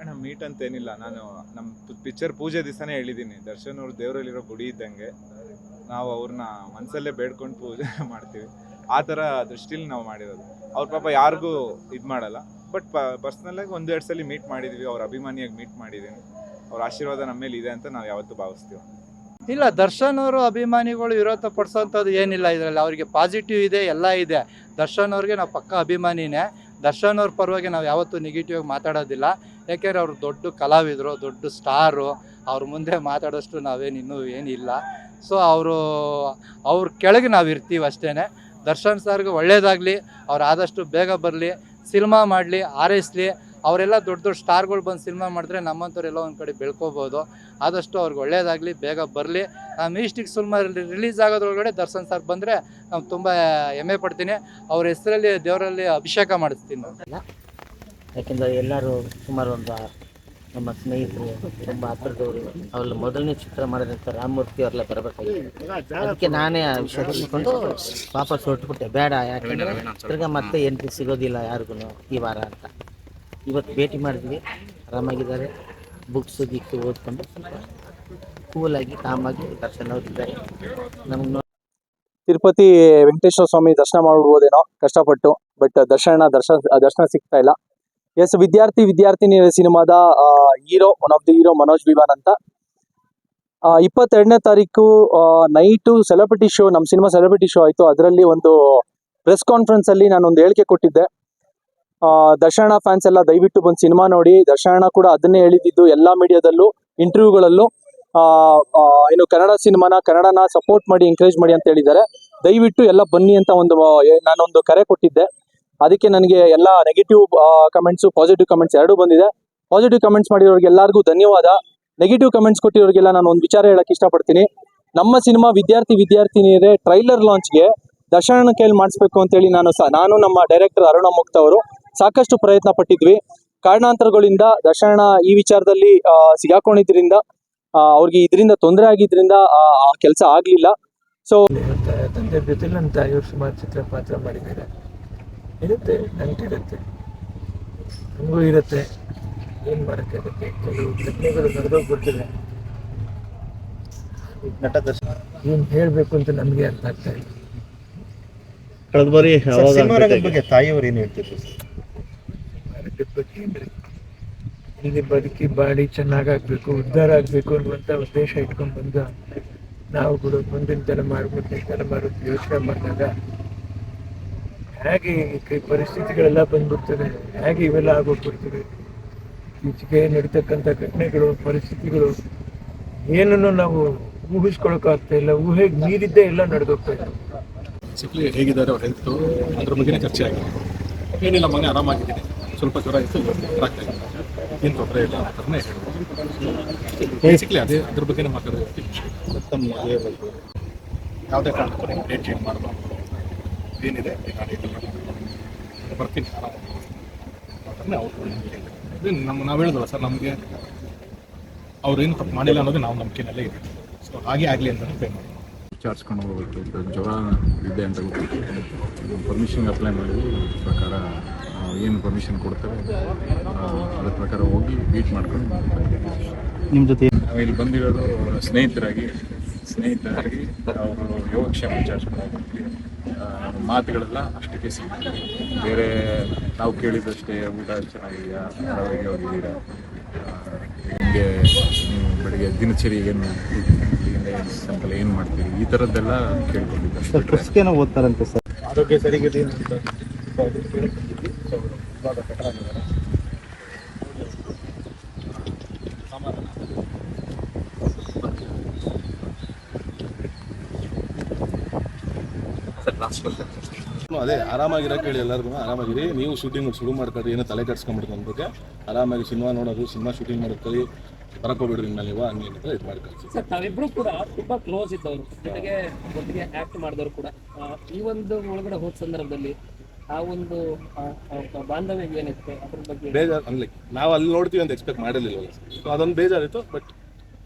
ಅಣ್ಣ ಮೀಟ್ ಅಂತ ಏನಿಲ್ಲ. ನಾನು ನಮ್ಮ ಪಿಕ್ಚರ್ ಪೂಜೆ ದಿವಸನೇ ಹೇಳಿದ್ದೀನಿ. ದರ್ಶನ್ ಅವ್ರ ದೇವರಲ್ಲಿರೋ ಗುಡಿ ಇದ್ದಂಗೆ. ನಾವು ಅವ್ರನ್ನ ಮನಸ್ಸಲ್ಲೇ ಬೇಡ್ಕೊಂಡು ಪೂಜೆ ಮಾಡ್ತೀವಿ. ಆ ಥರ ದೃಷ್ಟಿಲಿ ನಾವು ಮಾಡಿರೋದು. ಅವ್ರ ಪಾಪ ಯಾರಿಗೂ ಇದು ಮಾಡಲ್ಲ. ಬಟ್ ಪರ್ಸ್ನಲಾಗಿ ಒಂದೆರಡು ಸಲ ಮೀಟ್ ಮಾಡಿದ್ವಿ. ಅವ್ರ ಅಭಿಮಾನಿಯಾಗಿ ಮೀಟ್ ಮಾಡಿದ್ದೀನಿ. ಅವ್ರ ಆಶೀರ್ವಾದ ನಮ್ಮ ಮೇಲೆ ಇದೆ ಅಂತ ನಾವು ಯಾವತ್ತೂ ಭಾವಿಸ್ತೀವಿ. ಇಲ್ಲ ದರ್ಶನ್ ಅವರು ಅಭಿಮಾನಿಗಳು ವಿರೋಧ ಪಡಿಸೋಂಥದ್ದು ಏನಿಲ್ಲ ಇದರಲ್ಲಿ. ಅವರಿಗೆ ಪಾಸಿಟಿವ್ ಇದೆ ಎಲ್ಲ ಇದೆ. ದರ್ಶನ್ ಅವ್ರಿಗೆ ನಾವು ಪಕ್ಕ ಅಭಿಮಾನಿನೇ. ದರ್ಶನ್ ಅವ್ರ ಪರವಾಗಿ ನಾವು ಯಾವತ್ತೂ ನೆಗೆಟಿವ್ ಆಗಿ ಮಾತಾಡೋದಿಲ್ಲ. ಯಾಕೆಂದ್ರೆ ಅವರು ದೊಡ್ಡ ಕಲಾವಿದರು, ದೊಡ್ಡ ಸ್ಟಾರು. ಅವ್ರ ಮುಂದೆ ಮಾತಾಡೋಷ್ಟು ನಾವೇನು ಇನ್ನೂ ಏನಿಲ್ಲ. ಸೊ ಅವರು, ಅವ್ರ ಕೆಳಗೆ ನಾವು ಇರ್ತೀವಿ ಅಷ್ಟೇ ದರ್ಶನ್ ಸರ್ಗೆ ಒಳ್ಳೇದಾಗಲಿ, ಅವ್ರು ಆದಷ್ಟು ಬೇಗ ಬರಲಿ, ಸಿನಿಮಾ ಮಾಡಲಿ ಆರೈಸಲಿ ಅವರೆಲ್ಲ ದೊಡ್ಡ ದೊಡ್ಡ ಸ್ಟಾರ್ಗಳು ಬಂದು ಸಿನಿಮಾ ಮಾಡಿದ್ರೆ ನಮ್ಮಂಥವ್ರೆಲ್ಲ ಒಂದು ಕಡೆ ಬೆಳ್ಕೋಬೋದು. ಆದಷ್ಟು ಅವ್ರಿಗೆ ಒಳ್ಳೇದಾಗಲಿ, ಬೇಗ ಬರಲಿ. ಮೀಸ್ಟಿಕ್ ಸಿನಿಮಾ ರಿಲೀಸ್ ಆಗೋದ್ರೊಳಗಡೆ ದರ್ಶನ್ ಸರ್ ಬಂದರೆ ನಾವು ತುಂಬ ಹೆಮ್ಮೆ ಪಡ್ತೀನಿ. ಅವ್ರ ಹೆಸರಲ್ಲಿ ದೇವರಲ್ಲಿ ಅಭಿಷೇಕ ಮಾಡಿಸ್ತೀನಿ. ಯಾಕೆಂದರೆ ಎಲ್ಲರೂ ಸುಮಾರು ಒಂದು, ನಮ್ಮ ಸ್ನೇಹಿತರು ತುಂಬ ಹತ್ತಿರದವರು ಅವರಲ್ಲಿ ಮೊದಲನೇ ಚಿತ್ರ ಮಾಡಿದಂಥ ರಾಮಮೂರ್ತಿ ಅವರೆಲ್ಲ ಬರಬೇಕಾಗಿತ್ತು. ಅದಕ್ಕೆ ನಾನೇ ಆ ವಿಷಯ ತಿಳ್ಕೊಂಡು ವಾಪಸ್ ಹೊರಟುಬಿಟ್ಟೆ. ಬೇಡ, ಯಾಕೆಂದರೆ ತಿರ್ಗಾ ಮತ್ತೆ ಎಂಟ್ರಿ ಸಿಗೋದಿಲ್ಲ ಯಾರಿಗೂ ಈ ವಾರ ಅಂತ. ಇವತ್ತು ಭೇಟಿ ಮಾಡಿದ್ವಿ. ಆರಾಮಾಗಿದ್ದಾರೆ. ಬುಕ್ಸ್ ಗಿಕ್ಸ್ ಓದ್ಕೊಂಡು ಕೂಲಾಗಿ ಕಾಮಾಗಿ ದರ್ಶನ ಹೋಗಿದ್ದಾರೆ ನಮ್ಗೆ ತಿರುಪತಿ ವೆಂಕಟೇಶ್ವರ ಸ್ವಾಮಿ ದರ್ಶನ ಮಾಡ್ಬೋದೇನೋ ಕಷ್ಟಪಟ್ಟು. ಬಟ್ ದರ್ಶನ ದರ್ಶನ ದರ್ಶನ ಸಿಗ್ತಾ ಇಲ್ಲ. ಎಸ್ ವಿದ್ಯಾರ್ಥಿ, ವಿದ್ಯಾರ್ಥಿನಿ ಸಿನಿಮಾದ hero one of the hero Manoj Vivan ಅಂತ. ಇಪ್ಪತ್ತೆರಡನೇ ತಾರೀಕು ನೈಟು ಸೆಲೆಬ್ರಿಟಿ ಶೋ ನಮ್ಮ ಸಿನಿಮಾ ಸೆಲೆಬ್ರಿಟಿ ಶೋ ಆಯಿತು. ಅದರಲ್ಲಿ ಒಂದು ಪ್ರೆಸ್ ಕಾನ್ಫರೆನ್ಸ್ ಅಲ್ಲಿ ನಾನು ಒಂದು ಹೇಳಿಕೆ ಕೊಟ್ಟಿದ್ದೆ. ದರ್ಶನ ಫ್ಯಾನ್ಸ್ ಎಲ್ಲ ದಯವಿಟ್ಟು ಬಂದು ಸಿನಿಮಾ ನೋಡಿ. ದರ್ಶನ ಕೂಡ ಅದನ್ನೇ ಹೇಳಿದ್ದು ಎಲ್ಲಾ ಮೀಡಿಯಾದಲ್ಲೂ ಇಂಟರ್ವ್ಯೂಗಳಲ್ಲೂ ಏನು ಕನ್ನಡ ಸಿನಿಮಾನ ಕನ್ನಡನ ಸಪೋರ್ಟ್ ಮಾಡಿ ಎಂಕರೇಜ್ ಮಾಡಿ ಅಂತ ಹೇಳಿದ್ದಾರೆ. ದಯವಿಟ್ಟು ಎಲ್ಲ ಬನ್ನಿ ಅಂತ ಒಂದು ನಾನೊಂದು ಕರೆ ಕೊಟ್ಟಿದ್ದೆ. ಅದಕ್ಕೆ ನನಗೆ ಎಲ್ಲ ನೆಗೆಟಿವ್ ಕಮೆಂಟ್ಸು ಪಾಸಿಟಿವ್ ಕಮೆಂಟ್ಸ್ ಎರಡೂ ಬಂದಿದೆ. ಪಾಸಿಟಿವ್ ಕಮೆಂಟ್ಸ್ ಮಾಡಿರೋರಿಗೆ ಎಲ್ಲರಿಗೂ ಧನ್ಯವಾದ. ನೆಗೆಟಿವ್ ಕಮೆಂಟ್ಸ್ ಕೊಟ್ಟಿರೋರಿಗೆಲ್ಲ ನಾನು ಒಂದು ವಿಚಾರ ಹೇಳಕ್ಕೆ ಇಷ್ಟಪಡ್ತೀನಿ. ನಮ್ಮ ಸಿನಿಮಾ ವಿದ್ಯಾರ್ಥಿ, ವಿದ್ಯಾರ್ಥಿನಿಯರೇ ಟ್ರೈಲರ್ ಲಾಂಚ್ಗೆ ದರ್ಶನ ಕೈಲಿ ಮಾಡಿಸ್ಬೇಕು ಅಂತೇಳಿ ನಾನು ನಾನು ನಮ್ಮ ಡೈರೆಕ್ಟರ್ ಅರುಣ ಮುಕ್ತ ಅವರು ಸಾಕಷ್ಟು ಪ್ರಯತ್ನ ಪಟ್ಟಿದ್ವಿ. ಕಾರಣಾಂತರಗಳಿಂದ ದರ್ಶನ ಈ ವಿಚಾರದಲ್ಲಿ ಸಿಗಾಕೊಂಡಿದ್ದರಿಂದ ಸಿಗಾಕೊಂಡಿದ್ರಿಂದ ಅವ್ರಿಗೆ ಇದರಿಂದ ತೊಂದರೆ ಆಗಿದ್ರಿಂದ ಆ ಕೆಲಸ ಆಗಲಿಲ್ಲ. ಸೊ ತಂದೆ ಜೊತೆ ನನ್ನ ತಾಯಿಯವರು ಸುಮಾರು ಚಿತ್ರ ಪಾತ್ರ ಮಾಡಿದ್ದಾರೆ. ಇರುತ್ತೆ ನಂಟಿರುತ್ತೆ. ನಮಗೂ ಇರುತ್ತೆ. ಏನು ಮಾಡೋಕ್ಕಾಗುತ್ತೆ ಕೆಲವು ಘಟನೆಗಳು ನಡೆದೋಗ್ಬಿಡ್ತಿದೆ. ನಟ ದರ್ಶನ. ಏನು ಹೇಳಬೇಕು ಅಂತ ನಮಗೆ ಅರ್ಥ ಆಗ್ತಾ ಇಲ್ಲ. ಕಳೆದ ಬಾರಿ ಬಗ್ಗೆ ತಾಯಿಯವರು ಏನು ಹೇಳ್ತಿದ್ರು? ಬಗ್ಗೆ ಅಂದರೆ ಇಲ್ಲಿ ಬದುಕಿ ಬಾಳಿ ಚೆನ್ನಾಗಾಗಬೇಕು ಉದ್ಧಾರ ಆಗಬೇಕು ಅನ್ನುವಂಥ ಉದ್ದೇಶ ಇಟ್ಕೊಂಡು ಬಂದ ನಾವು ಕೂಡ ಮುಂದಿನ ತಲೆಮಾರು ಮುಂದಿನ ತಲೆಮಾರು ಯೋಚನೆ ಮಾಡಿದಾಗ ಹೇಗೆ ಈ ಪರಿಸ್ಥಿತಿಗಳೆಲ್ಲ ಬಂದ್ಬಿಡ್ತದೆ, ಹೇಗೆ ಇವೆಲ್ಲ ಆಗೋಗ್ಬಿಡ್ತದೆ. ಈಚೆಗೆ ನಡೀತಕ್ಕಂಥ ಘಟನೆಗಳು, ಪರಿಸ್ಥಿತಿಗಳು ಏನನ್ನು ನಾವು ಊಹಿಸ್ಕೊಳಕ್ಕಾಗ್ತಾ ಇಲ್ಲ ಊಹೆಗೆ ಮೀರಿದ್ದೇ ಎಲ್ಲ ನಡೆದೋಗ್ತಾ ಇದೆ. ಸಿಕ್ಲಿ ಹೇಗಿದ್ದಾರೆ ಅವ್ರ ಹೆಲ್ತು ಅದ್ರ ಬಗ್ಗೆನೇ ಚರ್ಚೆ ಆಗಿದೆ. ಏನಿಲ್ಲ ಮನೆ ಆರಾಮಾಗಿದ್ದೀನಿ. ಸ್ವಲ್ಪ ಜ್ವರ ಇತ್ತು ಆಗ್ತಾ ಇದೆ ಏನು ತೊಂದರೆ ಇಲ್ಲ ಅಂತಲೇ ಹೇಳ್ಬೋದು ಬೇಸಿಕ್ಲಿ ಅದೇ ಅದ್ರ ಬಗ್ಗೆ ಮಾತಾಡೋದು ತಮ್ಮ ಮದುವೆ ಬಗ್ಗೆ. ಯಾವುದೇ ಕಾರಣಕ್ಕೂ ನೀವು ಡೇಟ್ ಚೇಂಜ್ ಮಾಡಬಾರ್ದು. ಏನಿದೆ. ಬರ್ತೀನಿ. ಅವ್ರು ನಮ್ಮ ನಾವು ಹೇಳಿದ್ವಲ್ಲ ಸರ್ ನಮಗೆ ಅವ್ರೇನು ತಪ್ಪು ಮಾಡಿಲ್ಲ ಅನ್ನೋದು ನಾವು ನಂಬಿಕೆನಲ್ಲೇ ಇದೆ. ಸೊ ಹಾಗೆ ಆಗಲಿ ಅಂತ ಪೇ ಮಾಡಿ ವಿಚಾರಿಸ್ಕೊಂಡು ಹೋಗ್ಬೇಕು ಜ್ವರ ಇದೆ ಅಂತ ಗೊತ್ತಿತ್ತು ಪರ್ಮಿಷನ್ ಅಪ್ಲೈ ಮಾಡಿದ್ವಿ ಪ್ರಕಾರ ಏನು ಪರ್ಮಿಷನ್ ಕೊಡ್ತಾರೆ ಆ, ಅದ್ರ ಪ್ರಕಾರ ಹೋಗಿ ಮೀಟ್ ಮಾಡ್ಕೊಂಡು ನಿಮ್ಮ ಜೊತೆ ನಾವು ಇಲ್ಲಿ ಬಂದಿರೋದು ಸ್ನೇಹಿತರಾಗಿ ಸ್ನೇಹಿತರಾಗಿ ಅವರು ಯೋಗಕ್ಷೇಮ ವಿಚಾರಿಸ್ಕೊಂಡು ಮಾತುಗಳೆಲ್ಲ ಅಷ್ಟಕ್ಕೆ ಸಿಗ್ತದೆ ಬೇರೆ ನಾವು ಕೇಳಿದಷ್ಟೇ ಊಟ ಚೆನ್ನಾಗಿದೆಯಾ? ಹೊರಗೆ ಹೋಗಿದ್ದೀರಾ? ನಿಮಗೆ ನೀವು ಬೆಳಿಗ್ಗೆ ದಿನಚರಿ ಏನು ಸಂಕಲ್ಲ ಏನು ಸಾಯಂಕಾಲ ಏನು ಮಾಡ್ತೀರಿ? ಈ ಥರದ್ದೆಲ್ಲ ಕೇಳ್ಕೊಂಡಿದ್ದಾರೆ ಪುಸ್ತಕನ ಓದ್ತಾರಂತೆ ಸರ್. ಆರೋಗ್ಯ ಸರಿಗಿದೆ ಅಂತ. ಸೊ ಅದನ್ನ ಕೇಳ್ಕೊಂಡಿದ್ವಿ ಸೊ ಇವಾಗ ಬೆಟರ್ ಆಗಿದ್ದಾರೆ ಸಮಾಧಾನ ಅದೇ ಆರಾಮಾಗಿರಕ್ಕೆ ಹೇಳಿ ಎಲ್ಲರಿಗೂ, ಆರಾಮಾಗಿರಿ. ನೀವು ಶೂಟಿಂಗ್ ಶುರು ಮಾಡ್ಕೊಳ್ರಿ ಏನೋ ತಲೆ ಕೆಡ್ಸ್ಕೊಂಡ್ಬಿಡ್ರಿ ಅಂದ್ಬಿಟ್ಟು. ಆರಾಮಾಗಿ ಸಿನಿಮಾ ನೋಡೋದು ಸಿನಿಮಾ ಶೂಟಿಂಗ್ ಮಾಡೋದು ಬರಕೋಬಿಡ್ರಿ ಇನ್ಮೇಲೆ ನೀವು ಹಂಗೆ ಏನಿದ್ರೆ ಇದು ಮಾಡಿ ಕಳ್ಸಿ ಸರ್ ತಾವಿಬ್ರು ಕೂಡ ತುಂಬ ಕ್ಲೋಸ್ ಇದ್ದವರು, ಜೊತೆಗೆ ಒಟ್ಟಿಗೆ ಆ್ಯಕ್ಟ್ ಮಾಡಿದವರು ಕೂಡ. ಈ ಒಂದು ಒಳಗಡೆ ಹೋದ ಸಂದರ್ಭದಲ್ಲಿ ಆ ಒಂದು ಬಾಂಧವ್ಯ ಏನಿತ್ತು ಅದ್ರ ಬಗ್ಗೆ ಬೇಜಾರು ಅನ್ಲಿ ನಾವು ಅಲ್ಲಿ ನೋಡ್ತೀವಿ ಅಂತ ಎಕ್ಸ್ಪೆಕ್ಟ್ ಮಾಡಿರ್ಲಿಲ್ಲ ಸೊ ಅದೊಂದು ಬೇಜಾರಿತ್ತು ಬಟ್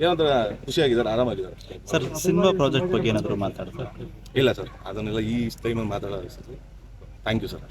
ಏನಂತ ಖುಷಿಯಾಗಿದ್ದಾರೆ ಆರಾಮಾಗಿದ್ದಾರೆ. ಅಷ್ಟೇ. ಸರ್ ಸಿನಿಮಾ ಪ್ರಾಜೆಕ್ಟ್ ಬಗ್ಗೆ ಏನಾದರೂ ಮಾತಾಡ್ತಾರೆ? ಇಲ್ಲ ಸರ್ ಅದನ್ನೆಲ್ಲ ಈ ಟೈಮಲ್ಲಿ ಮಾತಾಡೋದು ಥ್ಯಾಂಕ್ ಯು ಸರ್